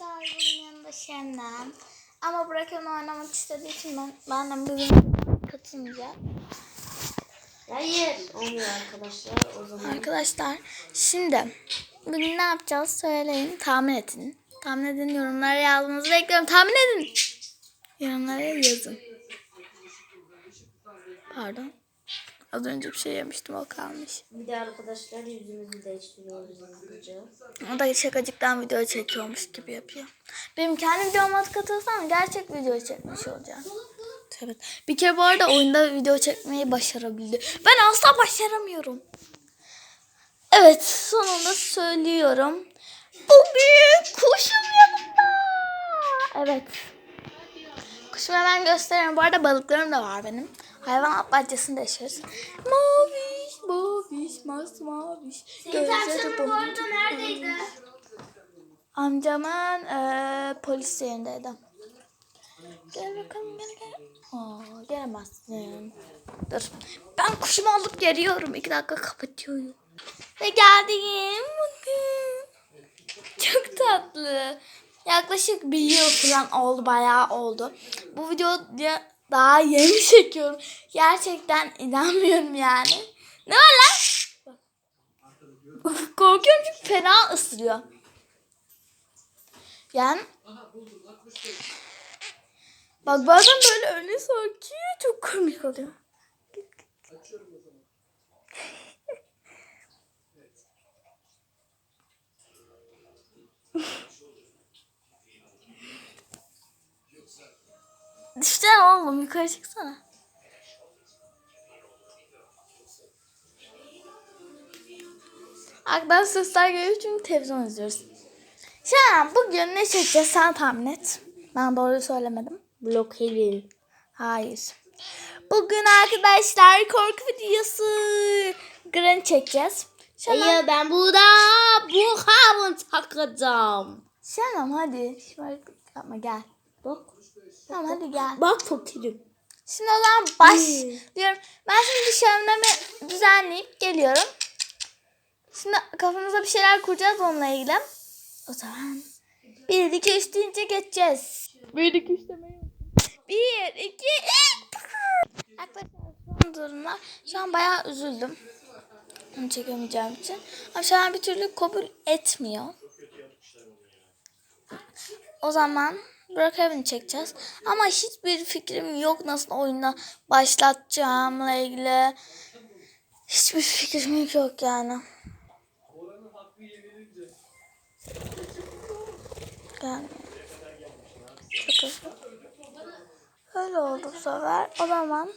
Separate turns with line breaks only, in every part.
arkadaşlar bugün yanında Şemden. Ama Burak onu oynamak istediği için ben, ben de bugün katılmayacağım.
Hayır. Olmuyor arkadaşlar. O zaman
Arkadaşlar şimdi bugün ne yapacağız söyleyin tahmin edin. Tahmin edin yorumlara yazmanızı bekliyorum. Tahmin edin. Yorumlara yazın. Pardon. Az önce bir şey yemiştim o kalmış.
bir de arkadaşlar yüzümüzü değiştiriyoruz hızlıca.
O da şakacıktan video çekiyormuş gibi yapıyor. Benim kendi videoma katılsam gerçek video çekmiş olacağım. Evet. Bir kere bu arada oyunda video çekmeyi başarabildi. Ben asla başaramıyorum. Evet sonunda söylüyorum. Bugün kuşum yanımda. Evet. Kuşumu hemen göstereyim. Bu arada balıklarım da var benim. Hayvanat bahçesinde yaşarız. Maviş, maviş, masmaviş. Gözleri boncuk.
neredeydi?
Amcamın eee polis yerindeydi. Gel bakalım gel gel. Aa, gelemezsin. Dur. Ben kuşumu alıp geliyorum. İki dakika kapatıyorum. Ve geldim. Bakın. Çok tatlı. Yaklaşık bir yıl falan oldu. Bayağı oldu. Bu videoya daha yeni çekiyorum. Gerçekten inanmıyorum yani. Ne var lan? Korkuyorum çünkü fena ısırıyor. Yani Bak bazen böyle öne sarkıyor çok komik oluyor. Düşsene oğlum yukarı çıksana. Arkadan sesler geliyor çünkü televizyon izliyoruz. Şimdi bugün ne çekeceğiz sen tahmin et. Ben doğru söylemedim.
Block Heaven.
Hayır. Bugün arkadaşlar korku videosu. Granny çekeceğiz. Şenam,
Hayır ben burada bu havun takacağım.
Şenam hadi. Şımarıklık yapma gel.
Bak.
Tamam hadi gel.
Bak fakirim.
Şimdi o zaman başlıyorum. Ben şimdi şöminemi düzenleyip geliyorum. Şimdi kafamıza bir şeyler kuracağız onunla ilgili. O zaman 1, 2, 3 deyince geçeceğiz. 1, 2, 3 demeyi 1, 2, 3. Arkadaşlar son durumlar. Şu an bayağı üzüldüm. Onu çekemeyeceğim için. Ama şu an bir türlü kabul etmiyor. O zaman Brookhaven'ı çekeceğiz. Ama hiçbir fikrim yok nasıl oyunda başlatacağımla ilgili. Hiçbir fikrim yok yani. Yani. Öyle oldu bu sefer. O zaman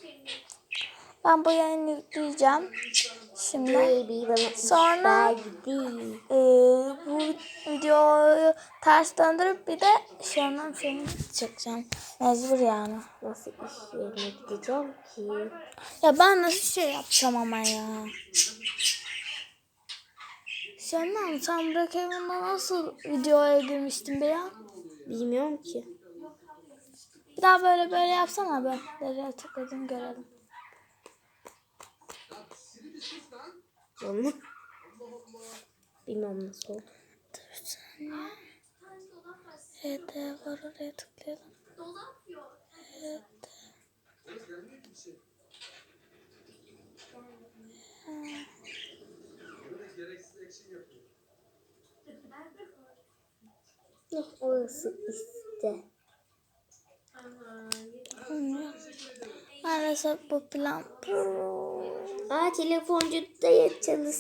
ben bu yayını yükleyeceğim. Şimdi Sonra- e, bu videoyu ters döndürüp bir de şundan filmi çekeceğim. Mecbur yani.
Nasıl iş yerine gideceğim ki?
Ya ben nasıl şey yapacağım ama ya. Şendan sen Brookhaven'da nasıl videoya girmiştin be ya?
Bilmiyorum ki.
Bir daha böyle böyle yapsana be. Nereye tıkladın görelim.
Onu. Bilmem nasıl oldu.
Dur saniye. Evet var oraya tıklayalım. Evet.
Ne orası işte.
Maalesef bu plan.
Aa telefoncu da çalışsın.